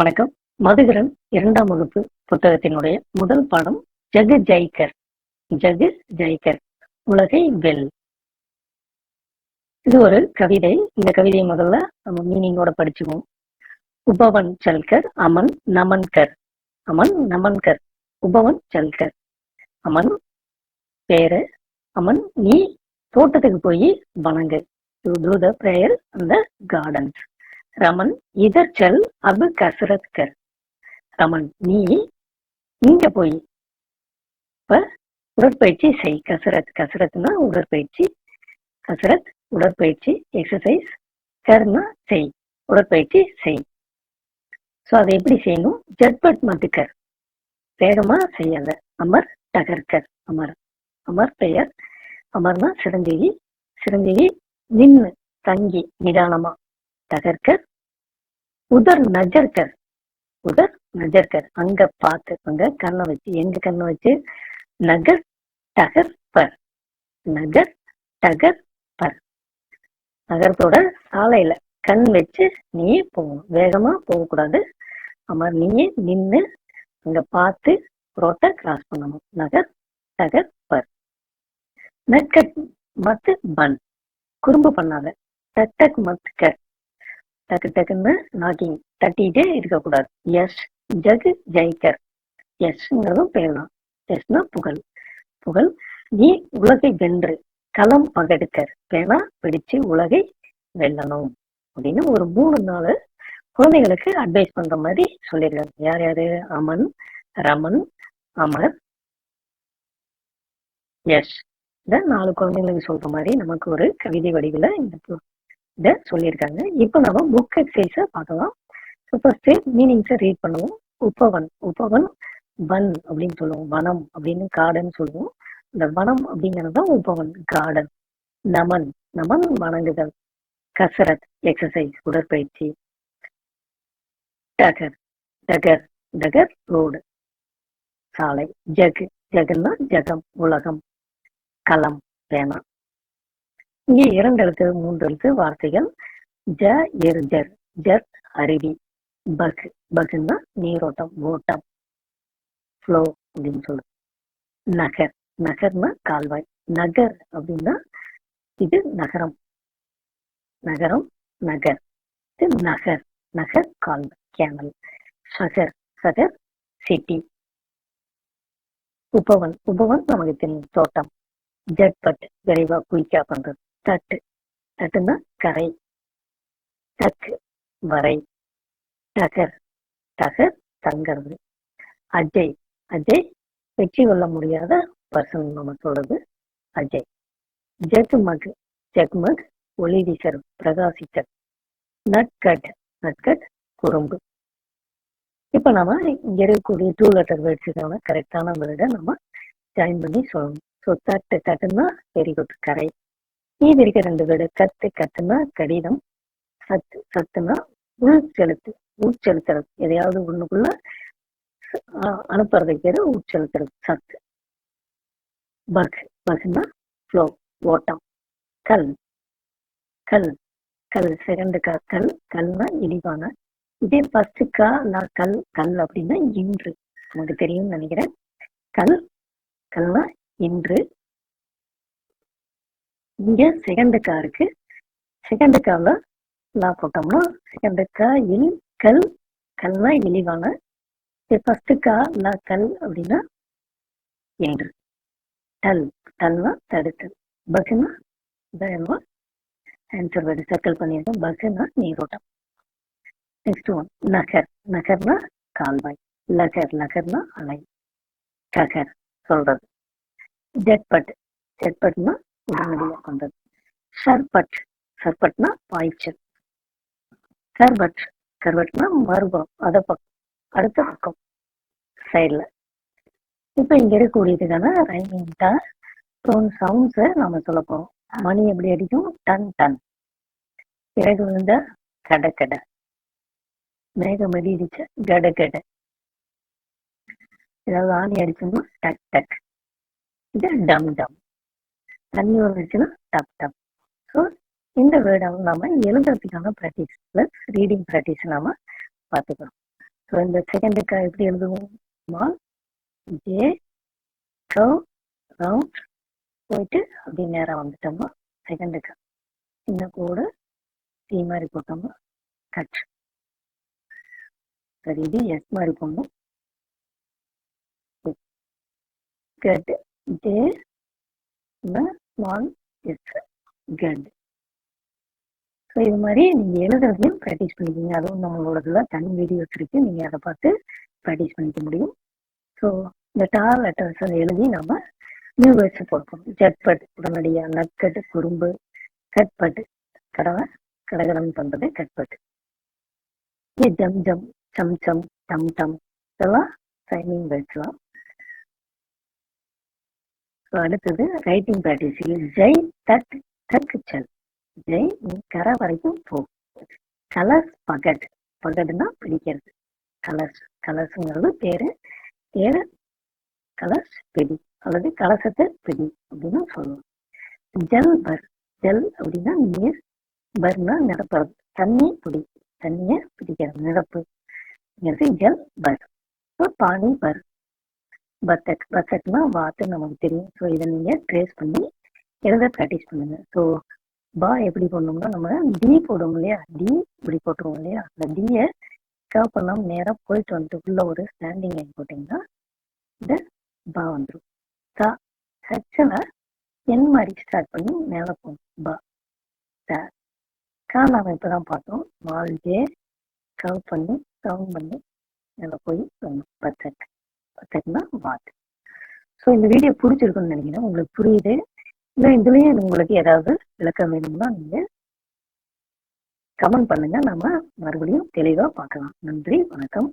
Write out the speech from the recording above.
வணக்கம். மதுகரன் இரண்டாம் வகுப்பு புத்தகத்தினுடைய முதல் பாடம் ஜகு ஜெய்கர் ஜகு ஜெய்கர் உலகை வெல். இது ஒரு கவிதை. இந்த கவிதையை முதல்ல நம்ம மீனிங்கோட படிச்சுக்குவோம். உபவன் சல்கர் அமன் நமன்கர். அமன் நமன்கர். உபவன் சல்கர். அமன் பேரு அமன் நீ தோட்டத்துக்கு போய் வணங்கு. To do the prayer. அந்த கார்டன்ஸ் ரமன் இதர் செல் அபு கசரத் ரமன் நீ இங்க போய் இப்ப உடற்பயிற்சி செய். கசரத் கசரத்னா உடற்பயிற்சி. கசரத் உடற்பயிற்சி எக்ஸசைஸ் கர்னா செய். உடற்பயிற்சி செய். ஸோ அதை எப்படி செய்யணும்? ஜட்பட் மதுக்கர் வேகமா செய்யாத அமர் டகர்கர் அமர். அமர் பெயர். அமர்னா சிரஞ்சீவி. சிரஞ்சீவி நின்று தங்கி நிதானமா தகர்கர். உதர் நஜர்கர். உதர் நஜர்கர். அங்க பார்த்து அங்க கண்ணை வச்சு எங்க கண்ணை வச்சு? நகர் டகர் பர் நகர் டகர் பர் நகரத்தோட சாலையில. கண் வச்சு நீயே போகணும். வேகமா போகக்கூடாது. அமர் நீயே நின்னு அங்க பார்த்து ரோட்டை கிராஸ் பண்ணணும். நகர் டகர் பர் நக்கட் மத்து பன். குறும்பு பண்ணாத. டட்டக் டக் மத் டக்கு டக்குன்னு நாக்கிங் தட்டிட்டே இருக்கக்கூடாது. எஸ் ஜகு ஜெய்கர். எஸ்ங்கிறதும் பேர் தான் எஸ்னா புகழ். புகழ் நீ உலகை வென்று களம் பகெடுக்கர். பேனா பிடிச்சு உலகை வெல்லணும். அப்படின்னு ஒரு மூணு நாள் குழந்தைகளுக்கு அட்வைஸ் பண்ற மாதிரி சொல்லியிருக்காங்க. யார் யாரு? அமன் ரமன் அமர் எஸ் இந்த நாலு குழந்தைங்களுக்கு சொல்ற மாதிரி நமக்கு ஒரு கவிதை வடிவில் இந்த இதை சொல்லியிருக்காங்க. இப்போ நம்ம புக் எக்ஸசைஸை பார்க்கலாம். ஸோ ஃபர்ஸ்ட் மீனிங்ஸை ரீட் பண்ணுவோம். உப்பவன் உப்பவன் வன் அப்படின்னு சொல்லுவோம். வனம் அப்படின்னு கார்டன் சொல்லுவோம். இந்த வனம் அப்படிங்கிறது தான் உப்பவன் கார்டன் நமன் நமன் வணங்குதல். கசரத் எக்ஸசைஸ் உடற்பயிற்சி. டகர் டகர் டகர் ரோடு சாலை ஜகு. ஜகன்னா ஜகம் உலகம். களம் பேனா. இங்கே இரண்டு எழுத்து மூன்று எழுத்து வார்த்தைகள். ஜ எர் ஜர். ஜர் அருவி. பக். பக்னா நீரோட்டம் ஓட்டம். ஃப்ளோ அப்படின்னு சொல்லு நகர். நகர்னா கால்வாய். நகர் அப்படின்னா இது நகரம். நகரம் நகர். இது நகர். நகர் கால்வாய் கேனல் சகர். சகர் சிட்டி உபவன். உபவன் நமக்கு தெரியும். தோட்டம். ஜட்பட் விரைவா குயிக்கா பண்றது. தட்டு. தட்டுன்னா கரை. தக்கு வரை. டகர் டகர் தங்கிறது அஜய். அஜய் வெற்றி கொள்ள முடியாத பர்சன் நம்ம சொல்றது அஜய். ஜக்மக் ஜக்மக் ஒளி வீசர் பிரகாசித்தல் நட்கட் நட்கட் குறும்பு. இப்ப நம்ம இங்க இருக்கக்கூடிய டூ லெட்டர் வேர்ட்ஸுக்கான கரெக்டான வேர்டை நம்ம ஜாயின் பண்ணி சொல்லணும். ஸோ தட்டு தட்டுன்னா வெரி குட் கரை. மீதி இருக்க ரெண்டு வீடு. கத்து கத்துனா கடிதம். சத்து சத்துனா உள் செலுத்து உட்செலுத்துறது. எதையாவது ஒண்ணுக்குள்ள ச- அ- அனுப்புறதுக்கு பேரு உட்செலுத்துறது. சத்து. பக் பக்னா ஃப்ளோ ஓட்டம். கல். கல். கல் செகண்ட் கா கல் கல்னா இழிவான இதே ஃபர்ஸ்ட் கா நான் கல் கல் அப்படின்னா இன்று. நமக்கு தெரியும்னு நினைக்கிறேன். கல் கல்னா இன்று. இங்க செகண்ட் கா இருக்கு செகண்ட் கால லா போட்டோம்னா செகண்ட் கா இல் கல் கல்னா இழிவான. ஃபர்ஸ்ட் கா லா கல் அப்படின்னா என்று டல் டல்னா தடுத்தல் பகுனா இதான் ஆன்சர் வந்து சர்க்கிள் பண்ணியிருக்கோம். பகுனா நீரோட்டம். நெக்ஸ்ட் ஒன் நகர். நகர்னா கால்வாய். லகர் லகர்னா அலை. ககர் சொல்றது. ஜெட்பட். ஜெட்பட்னா உடனடியாக கொண்டது சர்பட். சர்பட்னா பாய்ச்சல். கர்பட் கர்பட்னா மறுபுறம் அத பக்கம் அடுத்த பக்கம். சைடில். இப்ப இங்க இருக்கக்கூடியதுக்கான ரைமிங் தான் டோன் சவுண்ட்ஸை நாம சொல்ல போறோம். மணி எப்படி அடிக்கும்? டன் டன். பிறகு விழுந்த கடை கடை. மேகம் அடி அடிச்ச கடை கடை. ஏதாவது ஆணி அடிச்சோம்னா டக் டக். இது டம் டம். தண்ணி வந்துச்சுன்னா டப் டப். ஸோ இந்த வேர்டை நாம எழுதுறதுக்கான ப்ராக்டிஸ் ப்ளஸ் ரீடிங் ப்ராக்டிஸ் நாம பார்த்துக்கிறோம் ஸோ இந்த செகண்டுக்கா எப்படி எழுதுவோம் ஸ்மால் ஜே கவ் ரவுண்ட் போயிட்டு அப்படி நேராக வந்துட்டோமா செகண்டுக்கு சின்ன கோடு சி மாதிரி போட்டோமா கட் சரி இது எஸ் மாதிரி போடணும். Cut J small S cut so இது மாதிரி நீங்கள் எழுதுறதையும் ப்ராக்டிஸ் பண்ணிக்கிங்க. அதுவும் நம்மளோடதுல தனி வீடியோஸ் இருக்கு நீங்கள் அதை பார்த்து ப்ராக்டிஸ் பண்ணிக்க முடியும். ஸோ இந்த டார் லெட்டர்ஸ் அதை எழுதி நம்ம நியூ வேர்ட்ஸ் போடுவோம் ஜட்பட் உடனடியாக நட்கட் குறும்பு கட்பட் கடவை கடகடம் பண்ணுறது கட்பட் இது ஜம் ஜம் சம் சம் டம் டம் இதெல்லாம் சைனிங் வேர்ட்ஸ்லாம் ஸோ அடுத்தது ரைட்டிங் ப்ராக்டிஸ் ஜெய் தட் தக் சல் ஜெய் நீ கரை வரைக்கும் போ. கலர்ஸ் பகட். பகட்னா பிடிக்கிறது. கலர்ஸ் கலர்ஸுங்கிறது பேரு பேரு கலர்ஸ் பிடி. அல்லது கலசத்தை பிடி அப்படின்னு சொல்லுவோம். ஜல் பர் ஜல் அப்படின்னா நீர். பர்னா நிரப்புறது தண்ணி பிடி. தண்ணியை பிடிக்கிறது. நிரப்பு. ஜல் பர் பானி பர் பத்தக் பத்தக்னா வாத்து நமக்கு தெரியும். ஸோ இதை நீங்கள் ட்ரேஸ் பண்ணி எழுத ப்ராக்டிஸ் பண்ணுங்க. ஸோ பா எப்படி பண்ணோம்னா நம்ம டி போடுவோம் இல்லையா? டி இப்படி போட்டுருவோம் இல்லையா? அந்த டியை கவ் பண்ணாமல் நேராக போயிட்டு வந்துட்டு உள்ள ஒரு ஸ்டாண்டிங் லைன் போட்டிங்கன்னா இந்த பா வந்துடும் தா ஹெச்ல என் மாதிரி ஸ்டார்ட் பண்ணி மேலே போகும் பா த கா நாம் இப்போ தான் பார்த்தோம். மால் கவ் பண்ணி கவ் பண்ணி மேலே போய் பத்தக் பத்தக்னா வாட் ஸோ இந்த வீடியோ பிடிச்சிருக்குன்னு நினைக்கிறேன். உங்களுக்கு புரியுது. இல்லை இதுலயே உங்களுக்கு ஏதாவது விளக்கம் வேணும்னா நீங்க கமெண்ட் பண்ணுங்க. நம்ம மறுபடியும் தெளிவா பார்க்கலாம். நன்றி வணக்கம்.